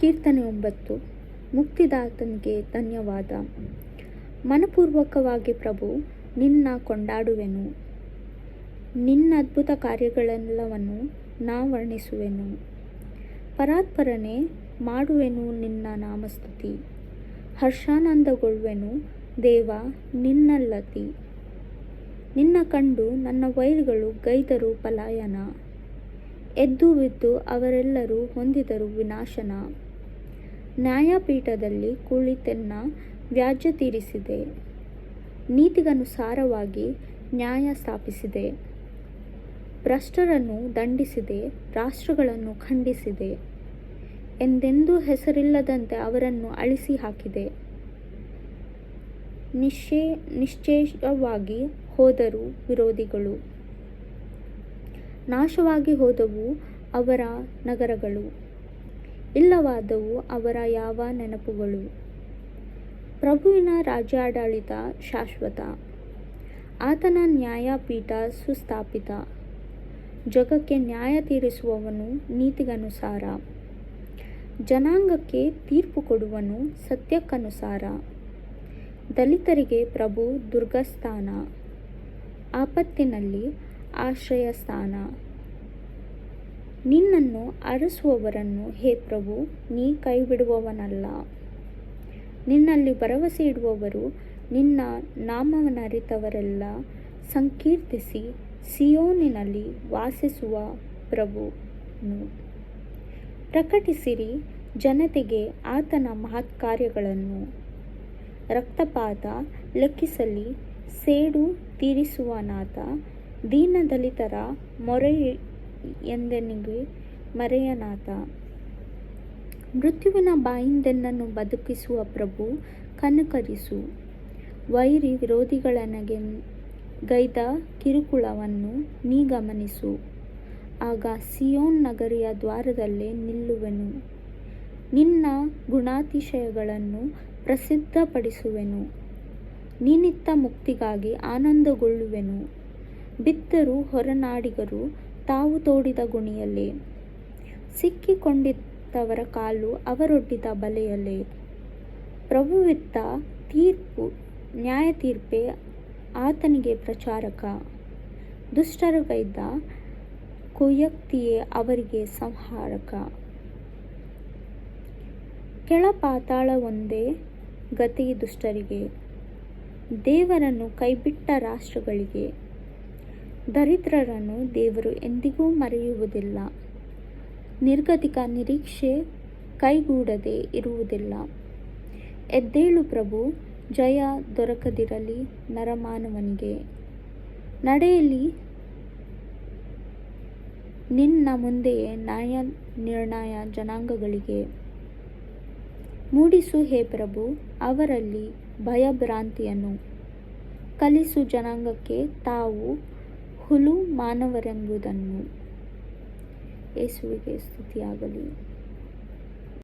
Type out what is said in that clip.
ಕೀರ್ತನೆ ಒಂಬತ್ತು ಮುಕ್ತಿದಾತನಿಗೆ ಧನ್ಯವಾದ. ಮನಪೂರ್ವಕವಾಗಿ ಪ್ರಭು, ನಿನ್ನ ಕೊಂಡಾಡುವೆನು. ನಿನ್ನ ಅದ್ಭುತ ಕಾರ್ಯಗಳೆಲ್ಲವನ್ನು ನಾ ವರ್ಣಿಸುವೆನು. ಪರಾತ್ಪರನೆ, ಮಾಡುವೆನು ನಿನ್ನ ನಾಮಸ್ತುತಿ. ಹರ್ಷಾನಂದಗೊಳ್ಳುವೆನು, ದೇವ, ನಿನ್ನಲ್ಲತಿ. ನಿನ್ನ ಕಂಡು ನನ್ನ ವೈರ್ಗಳು ಗೈದರು ಪಲಾಯನ. ಎದ್ದು ಬಿದ್ದು ಅವರೆಲ್ಲರೂ ಹೊಂದಿದರು ವಿನಾಶನ. ನ್ಯಾಯಪೀಠದಲ್ಲಿ ಕುಳಿತೆನ್ನ ವ್ಯಾಜ್ಯ ತೀರಿಸಿದೆ. ನೀತಿಗನುಸಾರವಾಗಿ ನ್ಯಾಯ ಸ್ಥಾಪಿಸಿದೆ. ಭ್ರಷ್ಟರನ್ನು ದಂಡಿಸಿದೆ, ರಾಷ್ಟ್ರಗಳನ್ನು ಖಂಡಿಸಿದೆ ಎಂದೆಂದೂ ಹೆಸರಿಲ್ಲದಂತೆ ಅವರನ್ನು ಅಳಿಸಿ ಹಾಕಿದೆ. ನಿಶ್ಚೇ ನಿಶ್ಚೇಷವಾಗಿ ಹೋದರು ವಿರೋಧಿಗಳು. ನಾಶವಾಗಿ ಹೋದವು ಅವರ ನಗರಗಳು, ಇಲ್ಲವಾದವು ಅವರ ಯಾವ ನೆನಪುಗಳು. ಪ್ರಭುವಿನ ರಾಜ್ಯಾಡಳಿತ ಶಾಶ್ವತ, ಆತನ ನ್ಯಾಯಪೀಠ ಸುಸ್ಥಾಪಿತ, ಜಗಕ್ಕೆ ನ್ಯಾಯ ತೀರಿಸುವವನು ನೀತಿಗನುಸಾರ, ಜನಾಂಗಕ್ಕೆ ತೀರ್ಪು ಕೊಡುವನು ಸತ್ಯಕ್ಕನುಸಾರ ದಲಿತರಿಗೆ ಪ್ರಭು ದುರ್ಗಸ್ಥಾನ, ಆಪತ್ತಿನಲ್ಲಿ ಆಶ್ರಯ ಸ್ಥಾನ ನಿನ್ನನ್ನು ಅರಸುವವರನ್ನು, ಹೇ ಪ್ರಭು, ನೀ ಕೈಬಿಡುವವನಲ್ಲ. ನಿನ್ನಲ್ಲಿ ಭರವಸೆ ಇಡುವವರು ನಿನ್ನ ನಾಮವನ್ನರಿತವರೆಲ್ಲ. ಸಂಕೀರ್ತಿಸಿ ಸಿಯೋನಿನಲ್ಲಿ ವಾಸಿಸುವ ಪ್ರಭುನು. ಪ್ರಕಟಿಸಿರಿ ಜನತೆಗೆ ಆತನ ಮಹತ್ಕಾರ್ಯಗಳನ್ನು. ರಕ್ತಪಾತ ಲೆಕ್ಕಿಸಲಿ, ಸೇಡು ತೀರಿಸುವನಾತ ದೀನದಲಿತರ ಮೊರೆ ಎಂದೆನಿಗೆ ಮರೆಯನಾಥ ಮೃತ್ಯುವಿನ ಬಾಯಿಂದೆನ್ನನ್ನು ಬದುಕಿಸುವ ಪ್ರಭು ಕನಕರಿಸು. ವೈರಿ ವಿರೋಧಿಗಳನಗೆ ಗೈದ ಕಿರುಕುಳವನ್ನು ನೀ ಗಮನಿಸು. ಆಗ ಸಿಯೋನ್ ನಗರಿಯ ದ್ವಾರದಲ್ಲೇ ನಿಲ್ಲುವೆನು. ನಿನ್ನ ಗುಣಾತಿಶಯಗಳನ್ನು ಪ್ರಸಿದ್ಧಪಡಿಸುವೆನು. ನೀನಿತ್ತ ಮುಕ್ತಿಗಾಗಿ ಆನಂದಗೊಳ್ಳುವೆನು. ಬಿದ್ದರು ಹೊರನಾಡಿಗರು ತಾವು ತೋಡಿದ ಗುಣಿಯಲ್ಲೇ. ಸಿಕ್ಕಿಕೊಂಡಿದ್ದವರ ಕಾಲು ಅವರೊಡ್ಡಿದ ಬಲೆಯಲ್ಲೇ. ಪ್ರಭುವಿತ್ತ ತೀರ್ಪು, ನ್ಯಾಯ ತೀರ್ಪೇ ಆತನಿಗೆ ಪ್ರಚಾರಕ. ದುಷ್ಟರು ಕೈದ ಕುಯಕ್ತಿಯೇ ಅವರಿಗೆ ಸಂಹಾರಕ. ಕೆಳ ಪಾತಾಳ ಒಂದೇ ಗತಿ ದುಷ್ಟರಿಗೆ. ದೇವರನ್ನು ಕೈಬಿಟ್ಟ ರಾಷ್ಟ್ರಗಳಿಗೆ. ದರಿದ್ರರನ್ನು ದೇವರು ಎಂದಿಗೂ ಮರೆಯುವುದಿಲ್ಲ. ನಿರ್ಗತಿಕ ನಿರೀಕ್ಷೆ ಕೈಗೂಡದೆ ಇರುವುದಿಲ್ಲ. ಎದ್ದೇಳು ಪ್ರಭು, ಜಯ ದೊರಕದಿರಲಿ ನರಮಾನವನಿಗೆ. ನಡೆಯಲಿ, ನಿನ್ನ ಮುಂದೆಯೇ ನ್ಯಾಯ ನಿರ್ಣಯ ಜನಾಂಗಗಳಿಗೆ. ಮೂಡಿಸು ಹೇ ಪ್ರಭು, ಅವರಲ್ಲಿ ಭಯಭ್ರಾಂತಿಯನ್ನು. ಕಲಿಸು ಜನಾಂಗಕ್ಕೆ ತಾವು ಹುಲು ಮಾನವರೆಂಬುದನ್ನು ಯೇಸುವಿಗೆ ಸ್ತುತಿಯಾಗಲಿ.